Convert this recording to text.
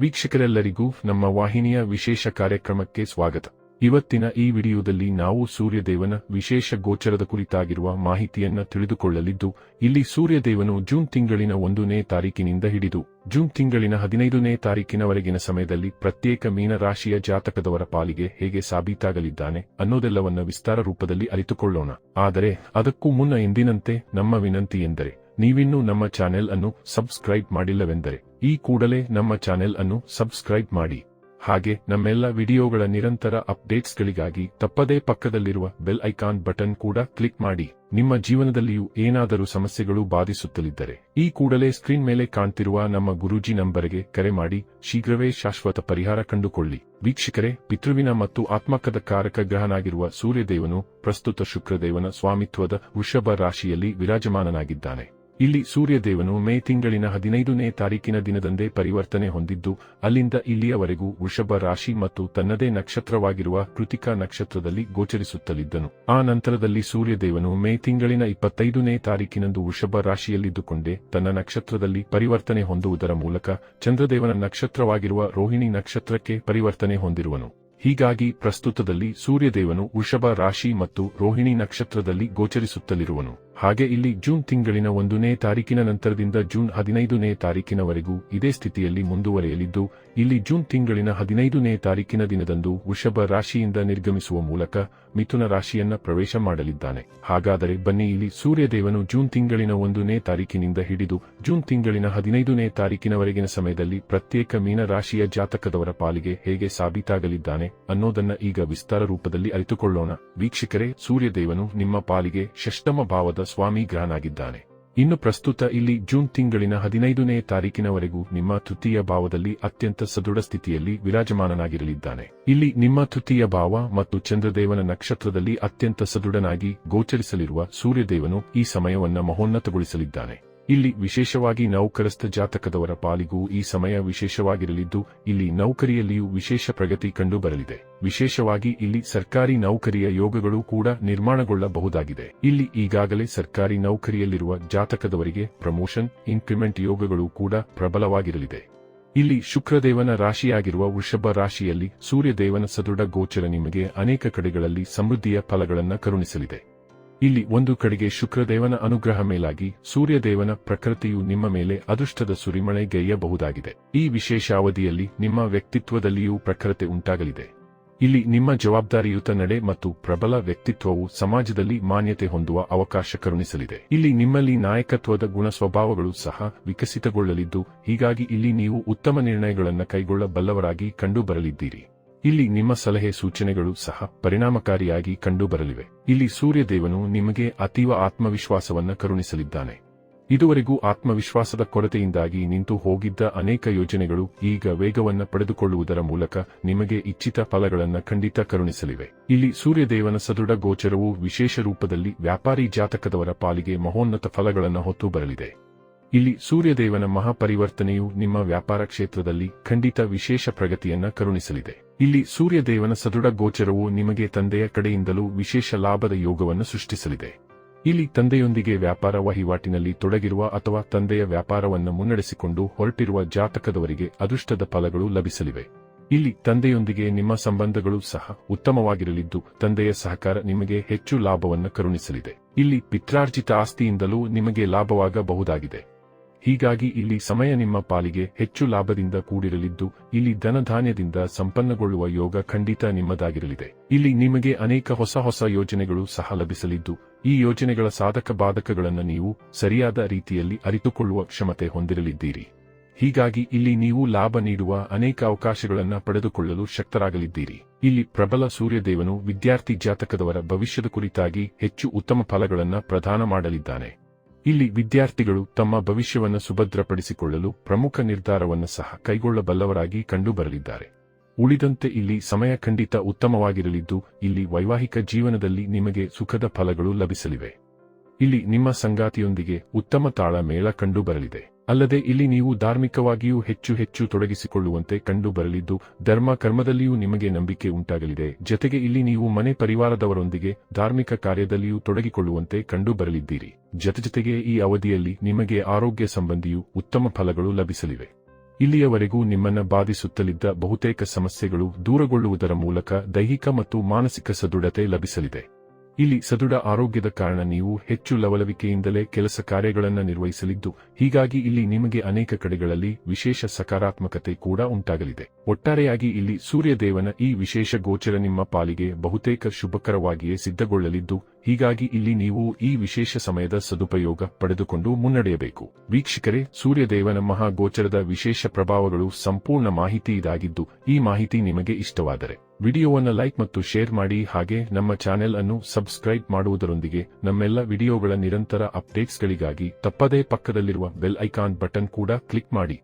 ವೀಕ್ಷಕರೆಲ್ಲರಿಗೂ ನಮ್ಮ ವಾಹಿನಿಯ ವಿಶೇಷ ಕಾರ್ಯಕ್ರಮಕ್ಕೆ ಸ್ವಾಗತ. ಇವತ್ತಿನ ಈ ವಿಡಿಯೋದಲ್ಲಿ ನಾವು ಸೂರ್ಯದೇವನ ವಿಶೇಷ ಗೋಚರದ ಕುರಿತಾಗಿರುವ ಮಾಹಿತಿಯನ್ನ ತಿಳಿದುಕೊಳ್ಳಲಿದ್ದು, ಇಲ್ಲಿ ಸೂರ್ಯದೇವನು ಜೂನ್ ತಿಂಗಳಿನ ಒಂದನೇ ತಾರೀಕಿನಿಂದ ಹಿಡಿದು, ಜೂನ್ ತಿಂಗಳಿನ ಹದಿನೈದನೇ ತಾರೀಕಿನವರೆಗಿನ ಸಮಯದಲ್ಲಿ ಪ್ರತ್ಯೇಕ ಮೀನರಾಶಿಯ ಜಾತಕದವರ ಪಾಲಿಗೆ ಹೇಗೆ ಸಾಬೀತಾಗಲಿದ್ದಾನೆ ಅನ್ನೋದೆಲ್ಲವನ್ನ ವಿಸ್ತಾರ ರೂಪದಲ್ಲಿ ಅರಿತುಕೊಳ್ಳೋಣ. ಆದರೆ, ಅದಕ್ಕೂ ಮುನ್ನ ಎಂದಿನಂತೆ ನಮ್ಮ ವಿನಂತಿ ಎಂದರೆ ನೀವಿನ್ನೂ ನಮ್ಮ ಚಾನೆಲ್ ಅನ್ನು ಸಬ್ಸ್ಕ್ರೈಬ್ ಮಾಡಿಲ್ಲವೆಂದರೆ ಈ ಕೂಡಲೇ ನಮ್ಮ ಚಾನೆಲ್ ಅನ್ನು ಸಬ್ಸ್ಕ್ರೈಬ್ ಮಾಡಿ. ಹಾಗೆ ನಮ್ಮೆಲ್ಲ ವಿಡಿಯೋಗಳ ನಿರಂತರ ಅಪ್ಡೇಟ್ಸ್ಗಳಿಗಾಗಿ ತಪ್ಪದೇ ಪಕ್ಕದಲ್ಲಿರುವ ಬೆಲ್ ಐಕಾನ್ ಬಟನ್ ಕೂಡ ಕ್ಲಿಕ್ ಮಾಡಿ. ನಿಮ್ಮ ಜೀವನದಲ್ಲಿಯೂ ಏನಾದರೂ ಸಮಸ್ಯೆಗಳು ಬಾಧಿಸುತ್ತಲಿದ್ದರೆ ಈ ಕೂಡಲೇ ಸ್ಕ್ರೀನ್ ಮೇಲೆ ಕಾಣ್ತಿರುವ ನಮ್ಮ ಗುರೂಜಿ ನಂಬರ್ಗೆ ಕರೆ ಮಾಡಿ. ಶೀಘ್ರವೇ ಶಾಶ್ವತ ಪರಿಹಾರ ಕಂಡುಕೊಳ್ಳಿ. ವೀಕ್ಷಕರೇ, ಪಿತೃವಿನ ಮತ್ತು ಆತ್ಮಕದ ಕಾರಕ ಗ್ರಹನಾಗಿರುವ ಸೂರ್ಯದೇವನು ಪ್ರಸ್ತುತ ಶುಕ್ರದೇವನ ಸ್ವಾಮಿತ್ವದ ವೃಷಭ ರಾಶಿಯಲ್ಲಿ ವಿರಾಜಮಾನನಾಗಿದ್ದಾನೆ. ಇಲ್ಲಿ ಸೂರ್ಯದೇವನು ಮೇ ತಿಂಗಳಿನ ಹದಿನೈದನೇ ತಾರೀಕಿನ ದಿನದಂದೇ ಪರಿವರ್ತನೆ ಹೊಂದಿದ್ದು, ಅಲ್ಲಿಂದ ಇಲ್ಲಿಯವರೆಗೂ ವೃಷಭ ರಾಶಿ ಮತ್ತು ತನ್ನದೇ ನಕ್ಷತ್ರವಾಗಿರುವ ಕೃತಿಕಾ ನಕ್ಷತ್ರದಲ್ಲಿ ಗೋಚರಿಸುತ್ತಲಿದ್ದನು. ಆ ನಂತರದಲ್ಲಿ ಸೂರ್ಯದೇವನು ಮೇ ತಿಂಗಳಿನ ಇಪ್ಪತ್ತೈದನೇ ತಾರೀಕಿನಂದು ವೃಷಭ ರಾಶಿಯಲ್ಲಿದ್ದುಕೊಂಡೇ ತನ್ನ ನಕ್ಷತ್ರದಲ್ಲಿ ಪರಿವರ್ತನೆ ಹೊಂದುವುದರ ಮೂಲಕ ಚಂದ್ರದೇವನ ನಕ್ಷತ್ರವಾಗಿರುವ ರೋಹಿಣಿ ನಕ್ಷತ್ರಕ್ಕೆ ಪರಿವರ್ತನೆ ಹೊಂದಿರುವನು. ಹೀಗಾಗಿ ಪ್ರಸ್ತುತದಲ್ಲಿ ಸೂರ್ಯದೇವನು ವೃಷಭ ರಾಶಿ ಮತ್ತು ರೋಹಿಣಿ ನಕ್ಷತ್ರದಲ್ಲಿ ಗೋಚರಿಸುತ್ತಲಿರುವನು. ಹಾಗೆ ಇಲ್ಲಿ ಜೂನ್ ತಿಂಗಳಿನ ಒಂದನೇ ತಾರೀಕಿನ ನಂತರದಿಂದ ಜೂನ್ ಹದಿನೈದನೇ ತಾರೀಕಿನವರೆಗೂ ಇದೇ ಸ್ಥಿತಿಯಲ್ಲಿ ಮುಂದುವರೆಯಲಿದ್ದು, ಇಲ್ಲಿ ಜೂನ್ ತಿಂಗಳಿನ ಹದಿನೈದನೇ ತಾರೀಕಿನ ದಿನದಂದು ವೃಷಭ ರಾಶಿಯಿಂದ ನಿರ್ಗಮಿಸುವ ಮೂಲಕ ಮಿಥುನ ರಾಶಿಯನ್ನ ಪ್ರವೇಶ ಮಾಡಲಿದ್ದಾನೆ. ಹಾಗಾದರೆ ಬನ್ನಿ ಇಲ್ಲಿ ಸೂರ್ಯದೇವನು ಜೂನ್ ತಿಂಗಳಿನ ಒಂದನೇ ತಾರೀಕಿನಿಂದ ಹಿಡಿದು ಜೂನ್ ತಿಂಗಳಿನ ಹದಿನೈದನೇ ತಾರೀಕಿನವರೆಗಿನ ಸಮಯದಲ್ಲಿ ಪ್ರತ್ಯೇಕ ಮೀನ ರಾಶಿಯ ಜಾತಕದವರ ಪಾಲಿಗೆ ಹೇಗೆ ಸಾಬೀತಾಗಲಿದ್ದಾನೆ ಅನ್ನೋದನ್ನ ಈಗ ವಿಸ್ತಾರ ರೂಪದಲ್ಲಿ ಅರಿತುಕೊಳ್ಳೋಣ. ವೀಕ್ಷಕರೇ, ಸೂರ್ಯದೇವನು ನಿಮ್ಮ ಪಾಲಿಗೆ ಷಷ್ಟಮ ಭಾವದ ಸ್ವಾಮಿ ಗ್ರಹನಾಗಿದ್ದಾನೆ. ಇನ್ನು ಪ್ರಸ್ತುತ ಇಲ್ಲಿ ಜೂನ್ ತಿಂಗಳಿನ ಹದಿನೈದನೇ ತಾರೀಕಿನವರೆಗೂ ನಿಮ್ಮ ತೃತೀಯ ಭಾವದಲ್ಲಿ ಅತ್ಯಂತ ಸದೃಢ ಸ್ಥಿತಿಯಲ್ಲಿ ವಿರಾಜಮಾನನಾಗಿರಲಿದ್ದಾನೆ. ಇಲ್ಲಿ ನಿಮ್ಮ ತೃತೀಯ ಭಾವ ಮತ್ತು ಚಂದ್ರದೇವನ ನಕ್ಷತ್ರದಲ್ಲಿ ಅತ್ಯಂತ ಸದೃಢನಾಗಿ ಗೋಚರಿಸಲಿರುವ ಸೂರ್ಯದೇವನು ಈ ಸಮಯವನ್ನ ಮಹೋನ್ನತಗೊಳಿಸಲಿದ್ದಾನೆ. ಇಲ್ಲಿ ವಿಶೇಷವಾಗಿ ನೌಕರಸ್ಥ ಜಾತಕದವರ ಪಾಲಿಗೂ ಈ ಸಮಯ ವಿಶೇಷವಾಗಿರಲಿದ್ದು, ಇಲ್ಲಿ ನೌಕರಿಯಲ್ಲಿಯೂ ವಿಶೇಷ ಪ್ರಗತಿ ಕಂಡುಬರಲಿದೆ ವಿಶೇಷವಾಗಿ ಇಲ್ಲಿ ಸರ್ಕಾರಿ ನೌಕರಿಯ ಯೋಗಗಳು ಕೂಡ ನಿರ್ಮಾಣಗೊಳ್ಳಬಹುದಾಗಿದೆ. ಇಲ್ಲಿ ಈಗಾಗಲೇ ಸರ್ಕಾರಿ ನೌಕರಿಯಲ್ಲಿರುವ ಜಾತಕದವರಿಗೆ ಪ್ರಮೋಷನ್, ಇನ್ಕ್ರಿಮೆಂಟ್ ಯೋಗಗಳು ಕೂಡ ಪ್ರಬಲವಾಗಿರಲಿದೆ. ಇಲ್ಲಿ ಶುಕ್ರದೇವನ ರಾಶಿಯಾಗಿರುವ ವೃಷಭ ರಾಶಿಯಲ್ಲಿ ಸೂರ್ಯದೇವನ ಸದೃಢ ಗೋಚರ ನಿಮಗೆ ಅನೇಕ ಕಡೆಗಳಲ್ಲಿ ಸಮೃದ್ಧಿಯ ಫಲಗಳನ್ನು ಕರುಣಿಸಲಿದೆ. ಇಲ್ಲಿ ಒಂದು ಕಡೆಗೆ ಶುಕ್ರದೇವನ ಅನುಗ್ರಹ ಮೇಲಾಗಿ ಸೂರ್ಯದೇವನ ಪ್ರಕೃತಿಯು ನಿಮ್ಮ ಮೇಲೆ ಅದೃಷ್ಟದ ಸುರಿಮಳೆ ಗೈಯಬಹುದಾಗಿದೆ ಈ ವಿಶೇಷ ಅವಧಿಯಲ್ಲಿ ನಿಮ್ಮ ವ್ಯಕ್ತಿತ್ವದಲ್ಲಿಯೂ ಪ್ರಖರತೆ ಉಂಟಾಗಲಿದೆ. ಇಲ್ಲಿ ನಿಮ್ಮ ಜವಾಬ್ದಾರಿಯುತ ನಡೆ ಮತ್ತು ಪ್ರಬಲ ವ್ಯಕ್ತಿತ್ವವು ಸಮಾಜದಲ್ಲಿ ಮಾನ್ಯತೆ ಹೊಂದುವ ಅವಕಾಶ ಕರುಣಿಸಲಿದೆ. ಇಲ್ಲಿ ನಿಮ್ಮಲ್ಲಿ ನಾಯಕತ್ವದ ಗುಣ ಸ್ವಭಾವಗಳು ಸಹ ವಿಕಸಿತಗೊಳ್ಳಲಿದ್ದು, ಹೀಗಾಗಿ ಇಲ್ಲಿ ನೀವು ಉತ್ತಮ ನಿರ್ಣಯಗಳನ್ನು ಕೈಗೊಳ್ಳಬಲ್ಲವರಾಗಿ ಕಂಡುಬರಲಿದ್ದೀರಿ. ಇಲ್ಲಿ ನಿಮ್ಮ ಸಲಹೆ ಸೂಚನೆಗಳು ಸಹ ಪರಿಣಾಮಕಾರಿಯಾಗಿ ಕಂಡುಬರಲಿವೆ. ಇಲ್ಲಿ ಸೂರ್ಯದೇವನು ನಿಮಗೆ ಅತೀವ ಆತ್ಮವಿಶ್ವಾಸವನ್ನು ಕರುಣಿಸಲಿದ್ದಾನೆ. ಇದುವರೆಗೂ ಆತ್ಮವಿಶ್ವಾಸದ ಕೊರತೆಯಿಂದಾಗಿ ನಿಂತು ಹೋಗಿದ್ದ ಅನೇಕ ಯೋಜನೆಗಳು ಈಗ ವೇಗವನ್ನು ಪಡೆದುಕೊಳ್ಳುವುದರ ಮೂಲಕ ನಿಮಗೆ ಇಚ್ಛಿತ ಫಲಗಳನ್ನು ಖಂಡಿತ ಕರುಣಿಸಲಿವೆ. ಇಲ್ಲಿ ಸೂರ್ಯದೇವನ ಸದೃಢ ಗೋಚರವು ವಿಶೇಷ ರೂಪದಲ್ಲಿ ವ್ಯಾಪಾರಿ ಜಾತಕದವರ ಪಾಲಿಗೆ ಮಹೋನ್ನತ ಫಲಗಳನ್ನು ಹೊತ್ತು ಬರಲಿದೆ. ಇಲ್ಲಿ ಸೂರ್ಯದೇವನ ಮಹಾಪರಿವರ್ತನೆಯು ನಿಮ್ಮ ವ್ಯಾಪಾರ ಕ್ಷೇತ್ರದಲ್ಲಿ ಖಂಡಿತ ವಿಶೇಷ ಪ್ರಗತಿಯನ್ನು ಕರುಣಿಸಲಿದೆ. ಇಲ್ಲಿ ಸೂರ್ಯದೇವನ ಸದೃಢ ಗೋಚರವು ನಿಮಗೆ ತಂದೆಯ ಕಡೆಯಿಂದಲೂ ವಿಶೇಷ ಲಾಭದ ಯೋಗವನ್ನು ಸೃಷ್ಟಿಸಲಿದೆ. ಇಲ್ಲಿ ತಂದೆಯೊಂದಿಗೆ ವ್ಯಾಪಾರ ವಹಿವಾಟಿನಲ್ಲಿ ತೊಡಗಿರುವ ಅಥವಾ ತಂದೆಯ ವ್ಯಾಪಾರವನ್ನು ಮುನ್ನಡೆಸಿಕೊಂಡು ಹೊರಟಿರುವ ಜಾತಕದವರಿಗೆ ಅದೃಷ್ಟದ ಫಲಗಳು ಲಭಿಸಲಿವೆ. ಇಲ್ಲಿ ತಂದೆಯೊಂದಿಗೆ ನಿಮ್ಮ ಸಂಬಂಧಗಳು ಸಹ ಉತ್ತಮವಾಗಿರಲಿದ್ದು, ತಂದೆಯ ಸಹಕಾರ ನಿಮಗೆ ಹೆಚ್ಚು ಲಾಭವನ್ನು ಕರುಣಿಸಲಿದೆ. ಇಲ್ಲಿ ಪಿತ್ರಾರ್ಜಿತ ಆಸ್ತಿಯಿಂದಲೂ ನಿಮಗೆ ಲಾಭವಾಗಬಹುದಾಗಿದೆ. ಹೀಗಾಗಿ ಇಲ್ಲಿ ಸಮಯ ನಿಮ್ಮ ಪಾಲಿಗೆ ಹೆಚ್ಚು ಲಾಭದಿಂದ ಕೂಡಿರಲಿದ್ದು, ಇಲ್ಲಿ ಧನಧಾನ್ಯದಿಂದ ಸಂಪನ್ನಗೊಳ್ಳುವ ಯೋಗ ಖಂಡಿತ ನಿಮ್ಮದಾಗಿರಲಿದೆ. ಇಲ್ಲಿ ನಿಮಗೆ ಅನೇಕ ಹೊಸ ಹೊಸ ಯೋಜನೆಗಳು ಸಹ ಲಭಿಸಲಿದ್ದು, ಈ ಯೋಜನೆಗಳ ಸಾಧಕ ಬಾಧಕಗಳನ್ನು ನೀವು ಸರಿಯಾದ ರೀತಿಯಲ್ಲಿ ಅರಿತುಕೊಳ್ಳುವ ಕ್ಷಮತೆ ಹೊಂದಿರಲಿದ್ದೀರಿ. ಹೀಗಾಗಿ ಇಲ್ಲಿ ನೀವು ಲಾಭ ನೀಡುವ ಅನೇಕ ಅವಕಾಶಗಳನ್ನು ಪಡೆದುಕೊಳ್ಳಲು ಶಕ್ತರಾಗಲಿದ್ದೀರಿ. ಇಲ್ಲಿ ಪ್ರಬಲ ಸೂರ್ಯದೇವನು ವಿದ್ಯಾರ್ಥಿ ಜಾತಕದವರ ಭವಿಷ್ಯದ ಕುರಿತಾಗಿ ಹೆಚ್ಚು ಉತ್ತಮ ಫಲಗಳನ್ನು ಪ್ರದಾನ ಮಾಡಲಿದ್ದಾನೆ. ಇಲ್ಲಿ ವಿದ್ಯಾರ್ಥಿಗಳು ತಮ್ಮ ಭವಿಷ್ಯವನ್ನು ಸುಭದ್ರಪಡಿಸಿಕೊಳ್ಳಲು ಪ್ರಮುಖ ನಿರ್ಧಾರವನ್ನು ಸಹ ಕೈಗೊಳ್ಳಬಲ್ಲವರಾಗಿ ಕಂಡುಬರಲಿದ್ದಾರೆ. ಉಳಿದಂತೆ ಇಲ್ಲಿ ಸಮಯ ಖಂಡಿತ ಉತ್ತಮವಾಗಿರಲಿದ್ದು, ಇಲ್ಲಿ ವೈವಾಹಿಕ ಜೀವನದಲ್ಲಿ ನಿಮಗೆ ಸುಖದ ಫಲಗಳು ಲಭಿಸಲಿವೆ. ಇಲ್ಲಿ ನಿಮ್ಮ ಸಂಗಾತಿಯೊಂದಿಗೆ ಉತ್ತಮ ತಾಳ ಮೇಳ ಕಂಡುಬರಲಿದೆ. ಅಲ್ಲದೆ ಇಲ್ಲಿ ನೀವು ಧಾರ್ಮಿಕವಾಗಿಯೂ ಹೆಚ್ಚು ಹೆಚ್ಚು ತೊಡಗಿಸಿಕೊಳ್ಳುವಂತೆ ಕಂಡುಬರಲಿದ್ದು ಧರ್ಮ ಕರ್ಮದಲ್ಲಿಯೂ ನಿಮಗೆ ನಂಬಿಕೆ ಉಂಟಾಗಲಿದೆ. ಜತೆಗೆ ಇಲ್ಲಿ ನೀವು ಮನೆ ಪರಿವಾರದವರೊಂದಿಗೆ ಧಾರ್ಮಿಕ ಕಾರ್ಯದಲ್ಲಿಯೂ ತೊಡಗಿಕೊಳ್ಳುವಂತೆ ಕಂಡುಬರಲಿದ್ದೀರಿ ಜತೆಜತೆಗೆ ಈ ಅವಧಿಯಲ್ಲಿ ನಿಮಗೆ ಆರೋಗ್ಯ ಸಂಬಂಧಿಯೂ ಉತ್ತಮ ಫಲಗಳು ಲಭಿಸಲಿವೆ. ಇಲ್ಲಿಯವರೆಗೂ ನಿಮ್ಮನ್ನ ಬಾಧಿಸುತ್ತಲಿದ್ದ ಬಹುತೇಕ ಸಮಸ್ಯೆಗಳು ದೂರಗೊಳ್ಳುವುದರ ಮೂಲಕ ದೈಹಿಕ ಮತ್ತು ಮಾನಸಿಕ ಸದೃಢತೆ ಲಭಿಸಲಿದೆ. ಇಲ್ಲಿ ಸದೃಢ ಆರೋಗ್ಯದ ಕಾರಣ ನೀವು ಹೆಚ್ಚು ಲವಲವಿಕೆಯಿಂದಲೇ ಕೆಲಸ ಕಾರ್ಯಗಳನ್ನು ನಿರ್ವಹಿಸಲಿದ್ದು, ಹೀಗಾಗಿ ಇಲ್ಲಿ ನಿಮಗೆ ಅನೇಕ ಕಡೆಗಳಲ್ಲಿ ವಿಶೇಷ ಸಕಾರಾತ್ಮಕತೆ ಕೂಡ ಉಂಟಾಗಲಿದೆ. ಒಟ್ಟಾರೆಯಾಗಿ ಇಲ್ಲಿ ಸೂರ್ಯದೇವನ ಈ ವಿಶೇಷ ಗೋಚರ ನಿಮ್ಮ ಪಾಲಿಗೆ ಬಹುತೇಕ ಶುಭಕರವಾಗಿಯೇ ಸಿದ್ಧಗೊಳ್ಳಲಿದ್ದು ಹೀಗಾಗಿ ಇಲ್ಲಿ ನೀವು ಈ ವಿಶೇಷ ಸಮಯದ ಸದುಪಯೋಗ ಪಡೆದುಕೊಂಡು ಮುನ್ನಡೆಯಬೇಕು. ವೀಕ್ಷಕರೇ, ಸೂರ್ಯದೇವನ ಮಹಾ ಗೋಚರದ ವಿಶೇಷ ಪ್ರಭಾವಗಳು ಸಂಪೂರ್ಣ ಮಾಹಿತಿ ಇದಾಗಿದ್ದು, ಈ ಮಾಹಿತಿ ನಿಮಗೆ ಇಷ್ಟವಾದರೆ ವಿಡಿಯೋವನ್ನು ಲೈಕ್ ಮತ್ತು ಶೇರ್ ಮಾಡಿ ಹಾಗೆ ನಮ್ಮ ಚಾನೆಲ್ ಅನ್ನು ಸಬ್ಸ್ಕ್ರೈಬ್ ಮಾಡುವುದರೊಂದಿಗೆ ನಮ್ಮೆಲ್ಲ ವಿಡಿಯೋಗಳ ನಿರಂತರ ಅಪ್ಡೇಟ್ಸ್ಗಳಿಗಾಗಿ ತಪ್ಪದೇ ಪಕ್ಕದಲ್ಲಿರುವ ಬೆಲ್ ಐಕಾನ್ ಬಟನ್ ಕೂಡ ಕ್ಲಿಕ್ ಮಾಡಿ.